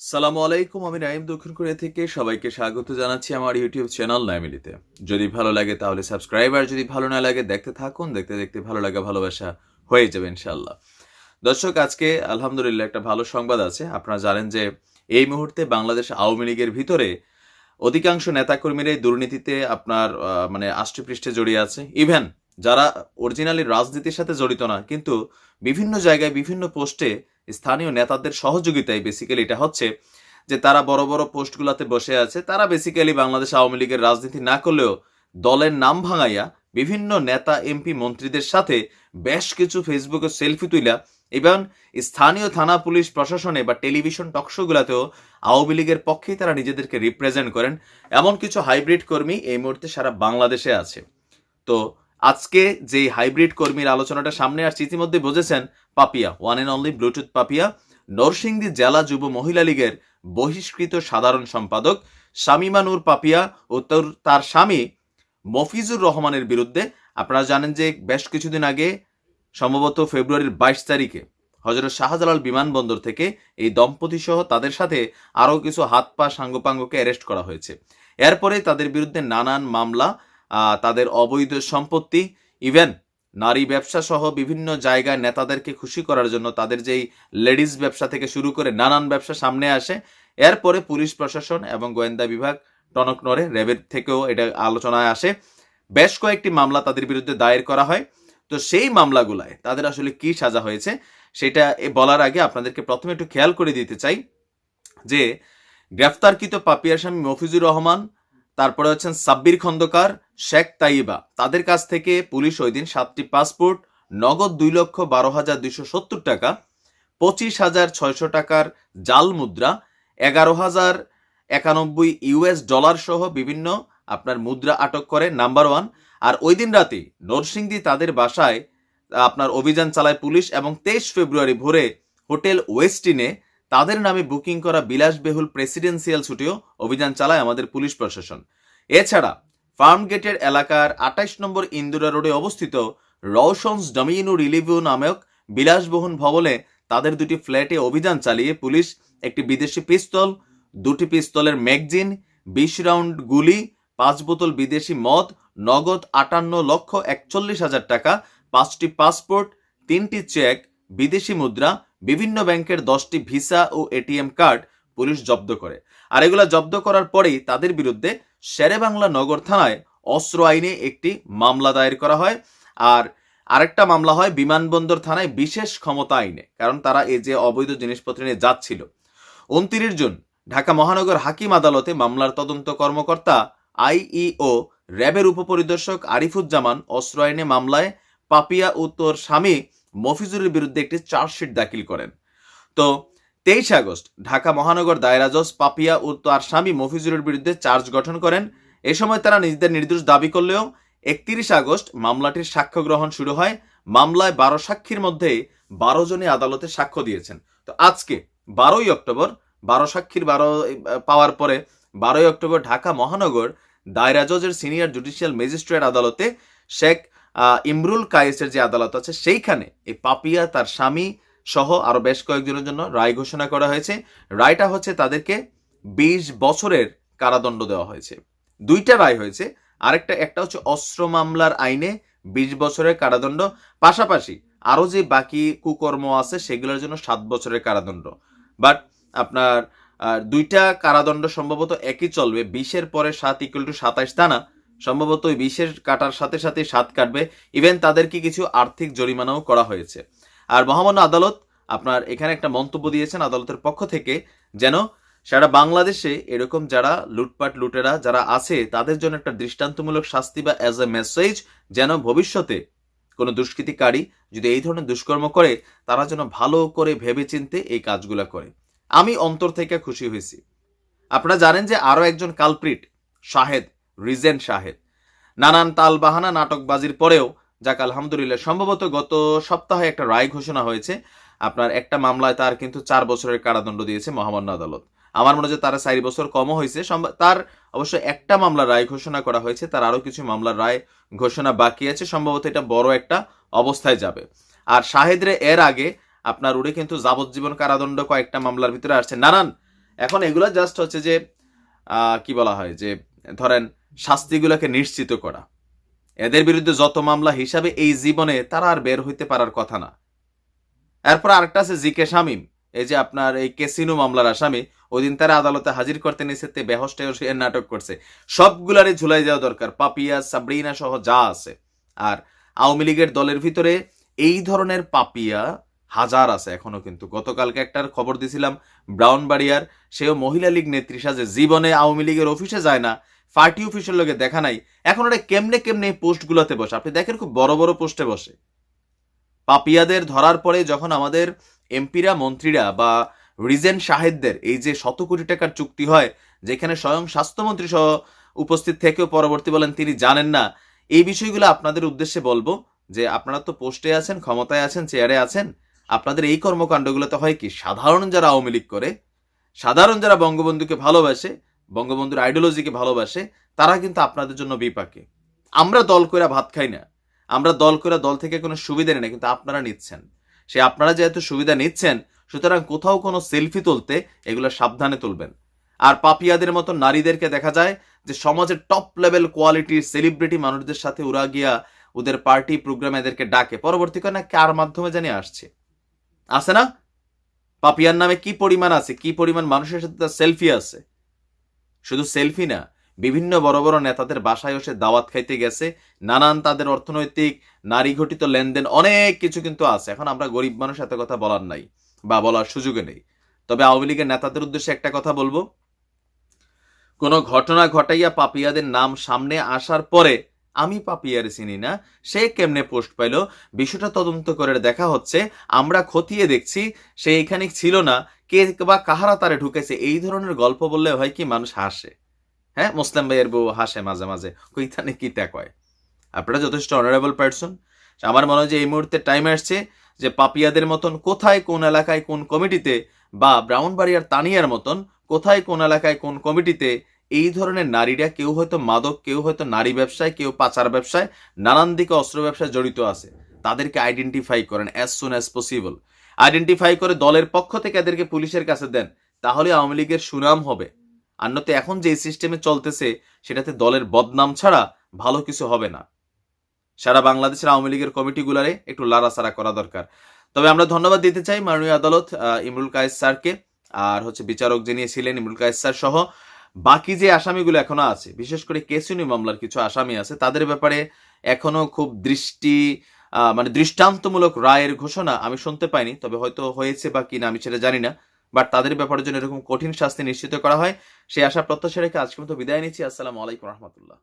সালামু আলাইকুম, আমি নাইম দক্ষিণ কোরিয়া থেকে সবাইকে স্বাগত জানাচ্ছি আমার ইউটিউব চ্যানেল নাইমিলিতে। যদি ভালো লাগে তাহলে সাবস্ক্রাইব, আর যদি ভালো না লাগে দেখতে থাকুন, দেখতে দেখতে ভালো লাগা, ভালোবাসা হয়ে যাবে ইনশাল্লাহ দর্শক, আজকে আলহামদুলিল্লাহ একটা ভালো সংবাদ আছে। আপনারা জানেন যে এই মুহূর্তে বাংলাদেশ আওয়ামী লীগের ভিতরে অধিকাংশ নেতাকর্মীরাই দুর্নীতিতে আপনার মানে আষ্টেপৃষ্ঠে জড়িয়ে আছে। ইভেন যারা অরিজিনালি রাজনীতির সাথে জড়িত না, কিন্তু বিভিন্ন জায়গায় বিভিন্ন পোস্টে স্থানীয় নেতাদের সহযোগিতায় বেসিক্যালি এটা হচ্ছে যে তারা বড় বড় পোস্টগুলোতে বসে আছে, তারা বেসিক্যালি বাংলাদেশ আওয়ামী লীগের রাজনীতি না করলেও দলের নাম ভাঙাইয়া বিভিন্ন নেতা এমপি মন্ত্রীদের সাথে বেশ কিছু ফেসবুকে সেলফি তুইলা এবং স্থানীয় থানা, পুলিশ, প্রশাসনে বা টেলিভিশন টকশোগুলোতেও আওয়ামী লীগের পক্ষেই তারা নিজেদেরকে রিপ্রেজেন্ট করেন। এমন কিছু হাইব্রিড কর্মী এই মুহূর্তে সারা বাংলাদেশে আছে। তো আজকে যে হাইব্রিড কর্মীর আলোচনাটা সামনে আসছে, ইতিমধ্যে বুঝেছেন Papiya one and only Bluetooth Papiya, Narsingdi জেলা যুব মহিলা লীগের বহিষ্কৃত সাধারণ সম্পাদক শামিমা নূর পাপিয়া ও তার স্বামী মফিজুর রহমানের বিরুদ্ধে। আপনারা জানেন যে বেশ কিছুদিন আগে, সম্ভবত ফেব্রুয়ারির বাইশ তারিখে, হজরত শাহজালাল বিমানবন্দর থেকে এই দম্পতি সহ তাদের সাথে আরও কিছু হাত পা সাঙ্গপাঙ্গকে অ্যারেস্ট করা হয়েছে। এরপরে তাদের বিরুদ্ধে নানান মামলা তাদের অবৈধ সম্পত্তি ইভেন নারী ব্যবসা সহ বিভিন্ন জায়গায় নেতাদেরকে খুশি করার জন্য তাদের যেই লেডিস ব্যবসা থেকে শুরু করে নানান ব্যবসা সামনে আসে। এরপরে পুলিশ প্রশাসন এবং গোয়েন্দা বিভাগ টনক নড়ে র্যাবের থেকেও এটা আলোচনায় আসে। বেশ কয়েকটি মামলা তাদের বিরুদ্ধে দায়ের করা হয়। তো সেই মামলাগুলায় তাদের আসলে কি সাজা হয়েছে সেটা এ বলার আগে আপনাদেরকে প্রথমে একটু খেয়াল করে দিতে চাই যে গ্রেফতারকৃত পাপিয়ার স্বামী মফিজুর রহমান, তারপরে হচ্ছেন সাব্বির খন্দকার শেখ তাইবা তাদের কাছ থেকে পুলিশ ওই দিন সাতটি পাসপোর্ট, নগদ দুই লক্ষ বারো হাজার দুইশো সত্তর টাকা, পঁচিশ হাজার ছয়শো টাকার জাল মুদ্রা, এগারো হাজার একানব্বই ইউএস ডলার সহ বিভিন্ন আপনার মুদ্রা আটক করে, নাম্বার ওয়ান। আর ওই দিন রাতে নরসিংদী তাদের বাসায় আপনার অভিযান চালায় পুলিশ এবং তেইশ ফেব্রুয়ারি ভোরে হোটেল ওয়েস্টিনে তাদের নামে বুকিং করা বিলাসবেহুল প্রেসিডেন্সিয়াল ছুটিও অভিযান চালায় আমাদের পুলিশ প্রশাসন। এছাড়া ফার্ম গেটের এলাকার আঠাইশ নম্বর ইন্দুরা রোডে অবস্থিত রওশনস ডমিনো রিলিভিউ নামক বিলাসবহন ভবনে তাদের দুটি ফ্ল্যাটে অভিযান চালিয়ে পুলিশ একটি বিদেশি পিস্তল, দুটি পিস্তলের ম্যাগজিন, বিশ রাউন্ড গুলি, পাঁচ বোতল বিদেশি মদ, নগদ আটান্ন লক্ষ একচল্লিশ হাজার টাকা, পাঁচটি পাসপোর্ট, তিনটি চেক, বিদেশি মুদ্রা, বিভিন্ন ব্যাংকের দশটি ভিসা ও এটিএম কার্ড পুলিশ জব্দ করে। আর এগুলা জব্দ করার পরেই তাদের বিরুদ্ধে শেরেবাংলা নগর থানায় অস্ত্র আইনে একটি মামলা দায়ের করা হয় আর আরেকটা মামলা হয় বিমানবন্দর থানায় বিশেষ ক্ষমতা আইনে, কারণ তারা এই যে অবৈধ জিনিসপত্র নিয়ে যাচ্ছিল। উনত্রিশ জুন ঢাকা মহানগর হাকিম আদালতে মামলার তদন্ত কর্মকর্তা আইইও র্যাবের উপপরিদর্শক আরিফুজ্জামান অস্ত্র আইনে মামলায় পাপিয়া ও তোর স্বামী মফিজুরের বিরুদ্ধে একটি চার্জশিট দাখিল করেন। তো তেইশ আগস্ট, ঢাকা মহানগর দায়রা জজ পাপিয়া ও তার স্বামী মফিজুরের বিরুদ্ধে চার্জ গঠন করেন। এ সময় তারা নিজেদের নির্দোষ দাবি করলেও একত্রিশ আগস্ট মামলাটির সাক্ষ্য গ্রহণ শুরু হয়। মামলায় বারো সাক্ষীর মধ্যে বারো জনই আদালতে সাক্ষ্য দিয়েছেন। তো আজকে বারোই অক্টোবর, বারো সাক্ষীর বারো পাওয়ার পরে বারোই অক্টোবর ঢাকা মহানগর দায়রা জজের সিনিয়র জুডিশিয়াল ম্যাজিস্ট্রেট আদালতে শেখ ইমরুল কায়েসের যে আদালত আছে, সেইখানে এই পাপিয়া তার স্বামী সহ আরও বেশ কয়েকজনের জন্য রায় ঘোষণা করা হয়েছে। রায়টা হচ্ছে তাদেরকে বিশ বছরের কারাদণ্ড দেওয়া হয়েছে। দুইটা রায় হয়েছে। আরেকটা, একটা হচ্ছে অস্ত্র মামলার আইনে বিশ বছরের কারাদণ্ড। পাশাপাশি আরও যে বাকি কুকর্ম আছে, সেগুলোর জন্য সাত বছরের কারাদণ্ড। বাট আপনার দুইটা কারাদণ্ড সম্ভবত একই চলবে। বিশের পরে সাত ইকুয়াল টু সাতাইশ তা না। সম্ভবত বিশের কাটার সাথে সাথে সাত কাটবে। ইভেন তাদেরকে কিছু আর্থিক জরিমানাও করা হয়েছে। আর মহামান্য আদালত আপনার এখানে একটা মন্তব্য দিয়েছেন আদালতের পক্ষ থেকে যেন সারা বাংলাদেশে এরকম যারা লুটপাট লুটেরা যারা আছে, তাদের জন্য একটা দৃষ্টান্তমূলক শাস্তি বা অ্যাজ এ মেসেজ যেন ভবিষ্যতে কোনো দুষ্কৃতিকারী যদি এই ধরনের দুষ্কর্ম করে, তারা যেন ভালো করে ভেবেচিন্তে এই কাজগুলো করে। আমি অন্তর থেকে খুশি হয়েছি। আপনারা জানেন যে আরও একজন কালপ্রিট শাহেদ রিজেন শাহেদ। নানান তাল বাহানা নাটকবাজির পরেও যাক, আলহামদুলিল্লাহ। সম্ভবত গত সপ্তাহে একটা রায় ঘোষণা হয়েছে। আপনার একটা মামলায় তার কিন্তু চার বছরের কারাদণ্ড দিয়েছে মহামান্য আদালত। আমার মনে হয় তারা চারি বছর কমও হয়েছে। তার অবশ্য একটা মামলার রায় ঘোষণা করা হয়েছে, তার আরও কিছু মামলার রায় ঘোষণা বাকি আছে। সম্ভবত এটা বড় একটা অবস্থায় যাবে। আর শাহেদরে এর আগে আপনার উড়ে কিন্তু যাবজ্জীবন কারাদণ্ড কয়েকটা মামলার ভিতরে আসছে। নানান, এখন এগুলো জাস্ট হচ্ছে যে কি বলা হয় যে, ধরেন শাস্তিগুলোকে নিশ্চিত করা। এদের বিরুদ্ধে যত মামলা হিসাবে এই জীবনে তারা আর বের হইতে পারার কথা না। এরপর আরেকটা আছে জিকে শামীম। এই যে আপনার এই কেসিনো মামলার আসামি ওই দিন তারা আদালতে হাজির করতে তে বেহস টেহস নাটক করছে। সবগুলারই ঝুলাই দেওয়া দরকার, পাপিয়া, সাবরিনা সহ যা আছে। আর আওয়ামী লীগের দলের ভিতরে এই ধরনের পাপিয়া হাজার আছে এখনও কিন্তু। গতকালকে একটার খবর দিছিলাম, ব্রাউনবাড়িয়ার সেও মহিলা লীগ নেত্রী সাজে। জীবনে আওয়ামী লীগের অফিসে যায় না পার্টি অফিসের লোকে দেখা নাই। এখন ওরা কেমনে কেমনে এই পোস্টগুলোতে বসে? আপনি দেখেন খুব বড় বড় পোস্টে বসে। পাপিয়াদের ধরার পরে যখন আমাদের এমপিরা, মন্ত্রীরা বা রিজেন সাহেবদের এই যে শত কোটি টাকার চুক্তি হয়, যেখানে স্বয়ং স্বাস্থ্যমন্ত্রী সহ উপস্থিত থেকেও পরবর্তী বলেন তিনি জানেন না, এই বিষয়গুলো আপনাদের উদ্দেশ্যে বলব যে আপনারা তো পোস্টে আছেন, ক্ষমতায় আছেন, চেয়ারে আছেন। আপনাদের এই কর্মকাণ্ডগুলোতে হয় কি, সাধারণ যারা আওয়ামী লীগ করে, সাধারণ যারা বঙ্গবন্ধুকে ভালোবাসে বঙ্গবন্ধুর আইডিওলজিকে ভালোবাসে, তারা কিন্তু আপনাদের জন্য বিপাকে। আমরা দল করে ভাত খাই না। আমরা দল করে দল থেকে কোনো সুবিধা নেই না, কিন্তু আপনারা নিচ্ছেন। সে আপনারা যেহেতু সুবিধা নিচ্ছেন, সুতরাং কোথাও কোনো সেলফি তুলতে এগুলো সাবধানে তুলবেন। আর পাপিয়াদের মতো নারীদেরকে দেখা যায় যে সমাজের টপ লেভেল কোয়ালিটির সেলিব্রিটি মানুষদের সাথে ওরা গিয়া ওদের পার্টি প্রোগ্রাম এদেরকে ডাকে। পরবর্তীকালে কার মাধ্যমে জানি আসছে। আছে না? পাপিয়ার নামে কি পরিমাণ আছে? কি পরিমাণ মানুষের সাথে তার সেলফি আছে? শুধু সেলফি না, বিভিন্ন বড় বড় নেতাদের বাসায় এসে দাওয়াত খাইতে গেছে, নানান তাদের অর্থনৈতিক, নারী ঘটিত লেনদেন, অনেক কিছু কিন্তু আছে। এখন আমরা গরিব মানুষ, এত কথা বলার নাই বা বলার সুযোগে নেই। তবে আওয়ামী লীগের নেতাদের উদ্দেশ্যে একটা কথা বলব। কোনো ঘটনা ঘটাইয়া পাপিয়াদের নাম সামনে আসার পরে আমি পাপিয়ারে চিনি না, সে কেমনে পোস্ট পাইলো? বিষয়টা তদন্ত করে দেখা হচ্ছে, আমরা খতিয়ে দেখছি, সে এখানে ছিল না, কে বা কাহারা তারে ঢুকেছে, এই ধরনের গল্প বললে হয় কি মানুষ হাসে। হ্যাঁ মুসলিম ভাইয়ের বউ হাসে মাঝে মাঝে, কইতানে কি তা হয় আপনারা যথেষ্ট অনারেবল পার্সন আমার মনে হয় যে এই মুহূর্তে টাইম আসছে যে পাপিয়াদের মতন কোথায় কোন এলাকায় কোন কমিটিতে বা ব্রাউনবাড়িয়ার তানিয়ার মতন কোথায় কোন এলাকায় কোন কমিটিতে এই ধরনের নারীরা কেউ হয়তো মাদক, কেউ হয়তো নারী ব্যবসায়, কেউ পাচার ব্যবসায়, নানান দিকে অস্ত্র ব্যবসায় জড়িত আছে। তাদেরকে আইডেন্টিফাই করেন as soon as possible identify করে দলের পক্ষ থেকে এদেরকে পুলিশের কাছে দেন, তাহলে আওয়ামী লীগের সুনাম হবে। আর নয়তো এখন যে সিস্টেমে চলতেছে, সেটাতে দলের বদনাম ছাড়া ভালো কিছু হবে না। সারা বাংলাদেশের আওয়ামী লীগের কমিটিগুলারে একটু লাড়াচাড়া করা দরকার। তবে আমরা ধন্যবাদ দিতে চাই মাননীয় আদালত ইমরুল কায়েস স্যারকে। আর হচ্ছে বিচারক যিনি ছিলেন, ইমরুল কায়েস স্যার সহ বাকি যে আসামিগুলো এখনও আছে, বিশেষ করে কেসিউনি মামলার কিছু আসামি আছে, তাদের ব্যাপারে এখনও খুব দৃষ্টি মানে দৃষ্টান্তমূলক রায়ের ঘোষণা আমি শুনতে পাইনি, তবে হয়তো হয়েছে বা কিনা আমি সেটা জানি না, বাট তাদের ব্যাপারে জন্য এরকম কঠিন শাস্তি নিশ্চিত করা হয়। সেই আশা প্রত্যাশা রেখে আজকে মতো বিদায় নিচ্ছি। আসসালামু আলাইকুম রহমতুল্লাহ।